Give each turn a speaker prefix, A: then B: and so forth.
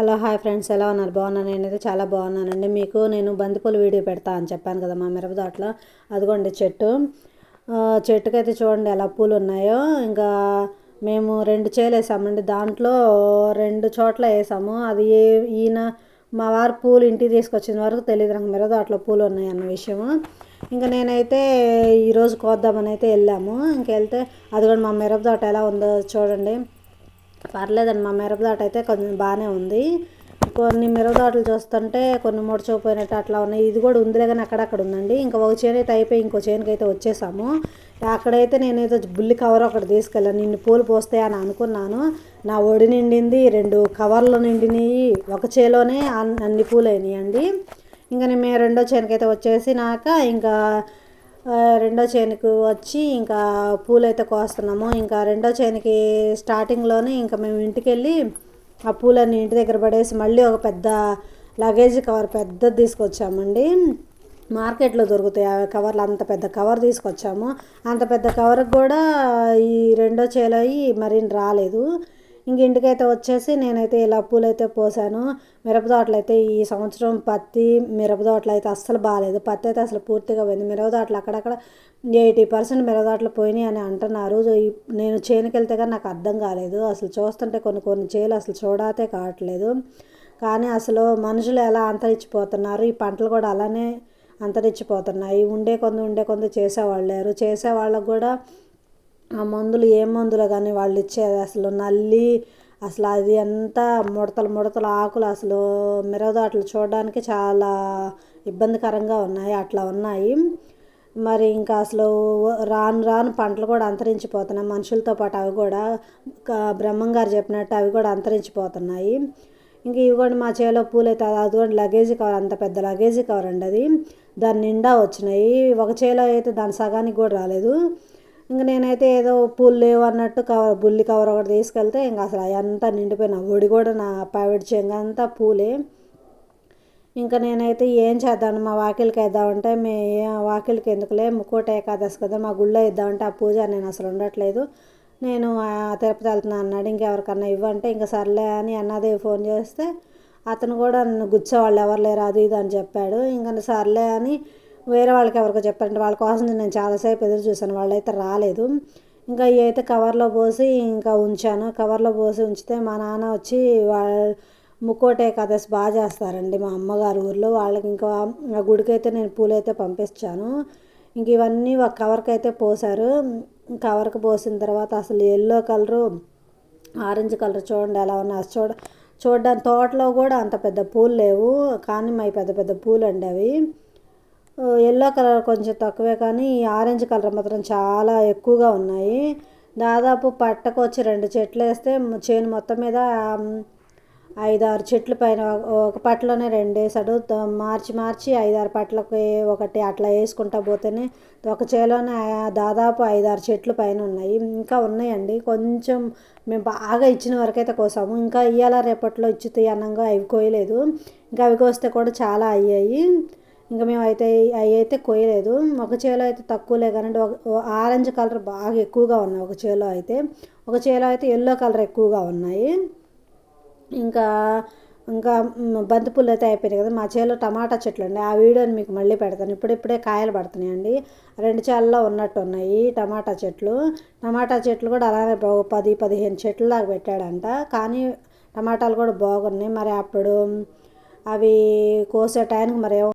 A: Hello hi friends. ఎలా ఉన్నారు? బాగున్నాను నేనైతే చాలా బాగున్నానండి. మీకు నేను బంతిపూలు వీడియో పెడతా అని చెప్పాను కదా మా మిరపదాట్లో అదిగోండి చెట్టు. చెట్టుకైతే చూడండి ఎలా పూలు ఉన్నాయో. ఇంకా మేము రెండు చేలు వేసామండి. దాంట్లో రెండు చోట్ల వేసాము. అది ఏ ఈయన మా వారు పూలు ఇంటికి తీసుకొచ్చిన వరకు తెలియదు నాకు మిరపదాట్లో పూలు ఉన్నాయి అన్న విషయము. ఇంకా నేనైతే ఈరోజు కోద్దామని అయితే వెళ్ళాము. ఇంకెళ్తే అదిగోండి అది కూడా మా మిరపదాట ఎలా ఉందో చూడండి. పర్లేదండి మా మిరపదాట అయితే కొంచెం బాగానే ఉంది. కొన్ని మిరపదాటలు చూస్తుంటే కొన్ని ముడచకపోయినట్టు అట్లా ఉన్నాయి. ఇది కూడా ఉందిలే కానీ అక్కడక్కడ ఉందండి. ఇంకా ఒక చేను అయితే అయిపోయి ఇంకో చేనుకి అయితే వచ్చేసాము. అక్కడైతే నేనైతే బుల్లి కవర్ ఒకటి తీసుకెళ్ళాను. నిన్ను పూలు పోస్తాయి అని అనుకున్నాను. నా ఒడి నిండింది రెండు కవర్లు నిండినాయి. ఒక చేలోనే అన్ని పూలు అయినాయండి ఇంకా నేను మేము రెండో చేనుకి అయితే వచ్చేసినాక ఇంకా రెండో చేనుకు వచ్చి ఇంకా పూలైతే కోస్తున్నాము. ఇంకా రెండో చేనుకి స్టార్టింగ్లోనే ఇంకా మేము ఇంటికి వెళ్ళి ఆ పూలన్నీ ఇంటి దగ్గర పడేసి మళ్ళీ ఒక పెద్ద లగేజ్ కవర్ పెద్దది తీసుకొచ్చామండి. మార్కెట్లో దొరుకుతాయి. ఆ కవర్లు అంత పెద్ద కవర్ తీసుకొచ్చాము. అంత పెద్ద కవర్కి కూడా ఈ రెండో చేలో అయ్యి రాలేదు. ఇంక ఇంటికైతే వచ్చేసి నేనైతే ఇలా పూలైతే పోసాను. మిరప తోటలు అయితే ఈ సంవత్సరం పత్తి మిరప తోటలు అయితే అస్సలు బాగాలేదు పత్తి అయితే అసలు పూర్తిగా పోయింది. మిరప తోటలు అక్కడక్కడ ఎయిటీ పర్సెంట్ మిరప తోటలు పోయినాయి అని అంటున్నారు. నేను చేనుకి వెళ్తే కానీ నాకు అర్థం కాలేదు. అసలు చూస్తుంటే కొన్ని కొన్ని చేలు అసలు చూడాతే కావట్లేదు. కానీ అసలు మనుషులు ఎలా అంతరించిపోతున్నారు? ఈ పంటలు కూడా అలానే అంతరించిపోతున్నాయి. ఉండే కొంది ఉండే కొంది చేసేవాళ్ళు లేరు. చేసే వాళ్ళకు కూడా ఆ మందులు ఏ మందులు కానీ వాళ్ళు ఇచ్చేది అసలు నల్లి అసలు అది అంతా ముడతలు ముడతలు ఆకులు అసలు మిరగదాట్లు చూడడానికి చాలా ఇబ్బందికరంగా ఉన్నాయి అట్లా ఉన్నాయి. మరి ఇంకా అసలు రాను రాను పంటలు కూడా అంతరించిపోతున్నాయి మనుషులతో పాటు అవి కూడా బ్రహ్మం గారు చెప్పినట్టు అవి కూడా అంతరించిపోతున్నాయి. ఇంకా ఇవి కూడా మా చేలో పూలైతే అది కూడా లగేజీ కవర్ అంత పెద్ద లగేజీ కవర్ అండి అది. దాని నిండా వచ్చినాయి. ఒక చేలో అయితే దాని సగానికి కూడా రాలేదు. ఇంక నేనైతే ఏదో పూలు లేవు అన్నట్టు కవర్ బుల్లి కవర్ ఒకటి తీసుకెళ్తే ఇంకా అసలు అంతా నిండిపోయిన. ఒడి కూడా నా ప్రైవేట్ చెంగ అంతా పూలే. ఇంకా నేనైతే ఏం చేద్దాను మా వాకిలికి వేద్దామంటే మే వాకిలికి ఎందుకులే? ముక్కోట ఏకాదశి కదా మా గుళ్ళో ఇద్దామంటే ఆ పూజ నేను అసలు ఉండట్లేదు. నేను ఆ, తిరుపతి వెళ్తున్నా అన్నాడు ఇంకెవరికన్నా ఇవ్వంటే ఇంకా సర్లే అని అన్నదే ఫోన్ చేస్తే అతను కూడా నన్ను గుచ్చేవాళ్ళు ఎవరు లేరు అది ఇది అని చెప్పాడు. ఇంకా సర్లే అని వేరే వాళ్ళకి ఎవరికో చెప్పారంటే వాళ్ళ కోసం నేను చాలాసేపు ఎదురు చూశాను. వాళ్ళైతే రాలేదు. ఇంకా ఇవి అయితే కవర్లో పోసి ఇంకా ఉంచాను. కవర్లో పోసి ఉంచితే మా నాన్న వచ్చి వాళ్ళ ముక్కోటే కథస్ బాగా చేస్తారండి మా అమ్మగారు ఊర్లో. వాళ్ళకి ఇంకా ఆ గుడికైతే నేను పూలైతే పంపించాను ఇంక ఇవన్నీ ఒక కవర్కి అయితే పోసారు కవర్కి పోసిన తర్వాత అసలు ఎల్లో కలరు ఆరెంజ్ కలర్ చూడండి ఎలా ఉన్నాయి. చూడ చూడడానికి తోటలో కూడా అంత పెద్ద పూలు లేవు. కానీ మై పెద్ద పెద్ద పూలు అండి అవి. ఎల్లో కలర్ కొంచెం తక్కువే కానీ ఈ ఆరెంజ్ కలర్ మాత్రం చాలా ఎక్కువగా ఉన్నాయి. దాదాపు పట్టకు వచ్చి రెండు చెట్లు వేస్తే చేను మొత్తం మీద ఐదారు చెట్లు పైన ఒక పట్టలోనే రెండు వేసాడు త- మార్చి మార్చి ఐదారు పట్లకి ఒకటి అట్లా వేసుకుంటా పోతేనే ఒక చేలోనే దాదాపు ఐదారు చెట్లు పైన ఉన్నాయి. ఇంకా ఉన్నాయండి. కొంచెం మేము బాగా ఇచ్చిన వరకైతే కోసాము. ఇంకా ఇయ్యాల రేపట్లో ఇచ్చుతాయి అన్నంగా అవి కోయలేదు. ఇంకా అవి కోస్తే కూడా చాలా అయ్యాయి. ఇంకా మేము అయితే అవి అయితే కోయలేదు ఒక చేలో అయితే తక్కువలే కానీ ఒక ఆరెంజ్ కలర్ బాగా ఎక్కువగా ఉన్నాయి ఒక చేలో అయితే. ఒక చేలో అయితే ఎల్లో కలర్ ఎక్కువగా ఉన్నాయి. ఇంకా ఇంకా బంతిపూలు అయితే అయిపోయినాయి కదా. మా చేలో టమాటా చెట్లు అండి ఆ వీడియోని మీకు మళ్ళీ పెడతాను. ఇప్పుడిప్పుడే కాయలు పడుతున్నాయండి. రెండు చేలలో ఉన్నట్టు ఉన్నాయి టమాటా చెట్లు. టమాటా చెట్లు కూడా అలానే పది పదిహేను చెట్లు దాకా పెట్టాడంట. కానీ టమాటాలు కూడా బాగున్నాయి. మరి అప్పుడు అవి కోసే టైంకి మరి ఏమో